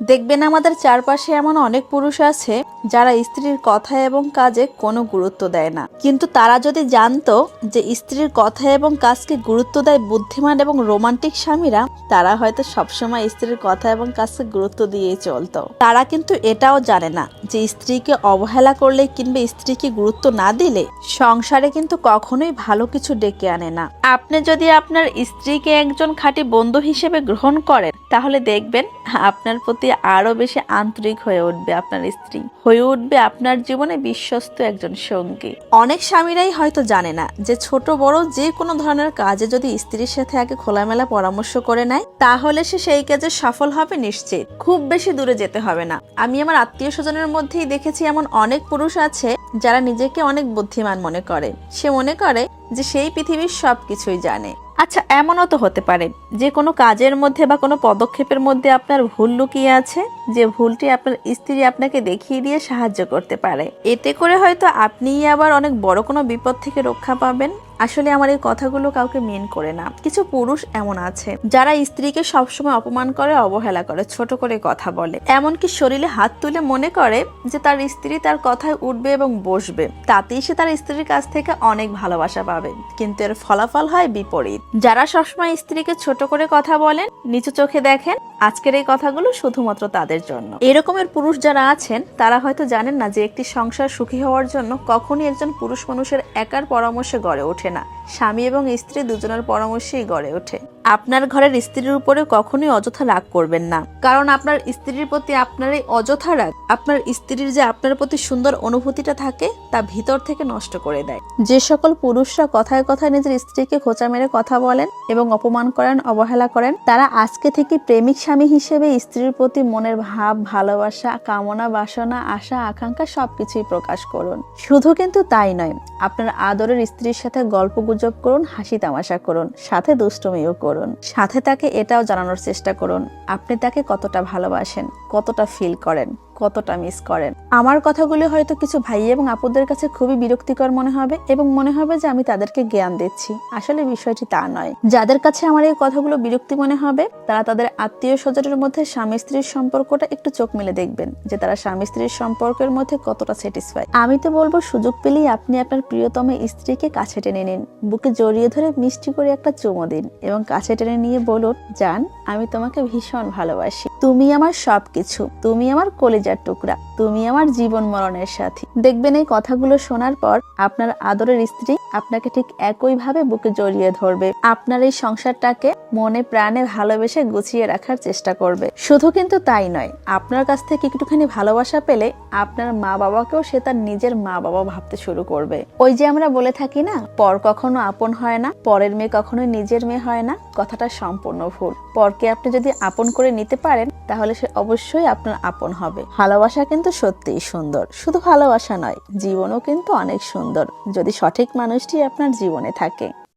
দেখবেন আমাদের চারপাশে এমন অনেক পুরুষ আছে যারা স্ত্রীর কথা এবং কাজে কোনো গুরুত্ব দেয় না। কিন্তু তারা যদি জানতো যে স্ত্রীর কথা এবং কাজকে গুরুত্ব দেয় বুদ্ধিমান এবং রোমান্টিক স্বামীরা, তারা হয়তো সবসময় স্ত্রীর কথা এবং কাজকে গুরুত্ব দিয়েই চলতো। তারা কিন্তু এটাও জানে না যে স্ত্রীকে অবহেলা করলে কিংবা স্ত্রীকে গুরুত্ব না দিলে সংসারে কিন্তু কখনোই ভালো কিছু ডেকে আনে না। আপনি যদি আপনার স্ত্রীকে একজন খাঁটি বন্ধু হিসেবে গ্রহণ করেন, তাহলে দেখবেন আপনার প্রতি আরও বেশি আন্তরিক হয়ে উঠবে আপনার স্ত্রী। হয়ে উঠবে আপনার জীবনে বিশ্বস্ত একজন সঙ্গী। অনেক স্বামীরাই হয়তো জানে না যে ছোট, বড় যে কোনো ধরনের কাজে যদি স্ত্রীর সাথে আগে খোলামেলা পরামর্শ করে নেয়, তাহলে সে সেই কাজে সফল হবে নিশ্চিত। খুব বেশি দূরে যেতে হবে না। আমি আমার আত্মীয় স্বজনের মধ্যেই দেখেছি এমন অনেক পুরুষ আছে যারা নিজেকে অনেক বুদ্ধিমান মনে করে। সে মনে করে যে সেই পৃথিবীর সব কিছুই জানে। আচ্ছা এমনও তো হতে পারে। যে কোনো কাজের মধ্যে বা কোনো পদক্ষেপের মধ্যে আপনার ভুল লুকিয়ে আছে, যে ভুলটি আপনার স্ত্রী আপনাকে দেখিয়ে দিয়ে সাহায্য করতে পারে। এতে করে হয়তো আপনিই আবার অনেক বড় কোনো বিপদ থেকে রক্ষা পাবেন। আসলে আমার এই কথাগুলো কাউকে মেন করে না। কিছু পুরুষ এমন আছে, যারা স্ত্রীকে সবসময় অপমান করে, অবহেলা করে, ছোট করে কথা বলে। এমনকি শরীরে হাত তুলে মনে করে যে তার স্ত্রী তার কথায় উঠবে এবং বসবে। তাতেই সে তার স্ত্রীর কাছ থেকে অনেক ভালোবাসা পাবে। কিন্তু এর ফলাফল হয় বিপরীত। যারা সবসময় স্ত্রীকে ছোট করে কথা বলেন, নিচু চোখে দেখেন, আজকের এই কথাগুলো শুধুমাত্র তাদের জন্য। এরকমের পুরুষ যারা আছেন, তারা হয়তো জানেন না যে একটি সংসার সুখী হওয়ার জন্য কখনই একজন পুরুষ মানুষের একার পরামর্শে গড়ে ওঠে না। স্বামী এবং স্ত্রী দুজনের পরামর্শেই গড়ে ওঠে। আপনার ঘরের স্ত্রীর উপরে কখনোই অযথা রাগ করবেন না। কারণ আপনার স্ত্রীর প্রতি আপনার এই অযথা রাগ, আপনার স্ত্রীর যে আপনার প্রতি সুন্দর অনুভূতিটা থাকে, তা ভিতর থেকে নষ্ট করে দেয়। যে সকল পুরুষরা কথায় কথায় নিজের স্ত্রীকে খোঁচা মেরে কথা বলেন এবং অপমান করেন, অবহেলা করেন, তারা আজকে থেকে প্রেমিক স্বামী হিসেবে স্ত্রীর প্রতি মনের ভাব, ভালোবাসা, কামনা, বাসনা, আশা, আকাঙ্ক্ষা সবকিছুই প্রকাশ করুন। শুধু কিন্তু তাই নয়, আপনার আদরের স্ত্রীর সাথে গল্প গুজব করুন, হাসি তামাশা করুন, সাথে দুষ্টমিও করুন। সাথে তাকে এটাও জানানোর চেষ্টা করুন আপনি তাকে কতটা ভালোবাসেন কতটা ফিল করেন। কতটা মিস করেন। আমার কথাগুলো হয়তো কিছু ভাই এবং আপুদের কাছে খুবই বিরক্তিকর মনে হবে এবং মনে হবে যে আমি তাদেরকে জ্ঞান দিচ্ছি। আসলে বিষয়টি তা নয়। যাদের কাছে আমার এই কথাগুলো বিরক্তি মনে হবে, তারা তাদের আত্মীয় স্বজনের মধ্যে স্বামী স্ত্রীর সম্পর্কটা একটু চোখ মেলে দেখবেন যে তারা স্বামী স্ত্রীর সম্পর্কের মধ্যে কতটা স্যাটিসফাই আমি তো বলব, সুযোগ পেলেই আপনি আপনার প্রিয়তম স্ত্রীকে কাছে টেনে নিন। বুকে জড়িয়ে ধরে মিষ্টি করে একটা চুমো দিন এবং কাছে টেনে নিয়ে বলুন, জান, আমি তোমাকে ভীষণ ভালোবাসি। তুমি আমার সবকিছু। তুমি আমার কলিজার টুকরা। তুমি আমার জীবন মরণের সাথী। দেখবেন এই কথাগুলো শোনার পর আপনার আদরের স্ত্রী আপনাকে ঠিক একইভাবে বুকে জড়িয়ে ধরবে। আপনার এই সংসারটাকে মনে প্রাণে ভালোবেসে গুছিয়ে রাখার চেষ্টা করবে। শুধু কিন্তু তাই নয়, আপনার কাছ থেকে একটুখানি ভালোবাসা পেলে আপনার মা বাবাকেও সে তার নিজের মা বাবা ভাবতে শুরু করবে। ওই যে আমরা বলে থাকি না, পর কখনো আপন হয় না, পরের মেয়ে কখনোই নিজের মেয়ে হয় না, কথাটা সম্পূর্ণ ভুল। পরকে আপনি যদি আপন করে নিতে পারেন তাহলে সে অবশ্যই আপনার আপন হবে। ভালোবাসা কিন্তু সত্যিই সুন্দর। শুধু ভালোবাসা নয়, জীবনও কিন্তু অনেক সুন্দর। যদি সঠিক মানুষটি আপনার জীবনে থাকে।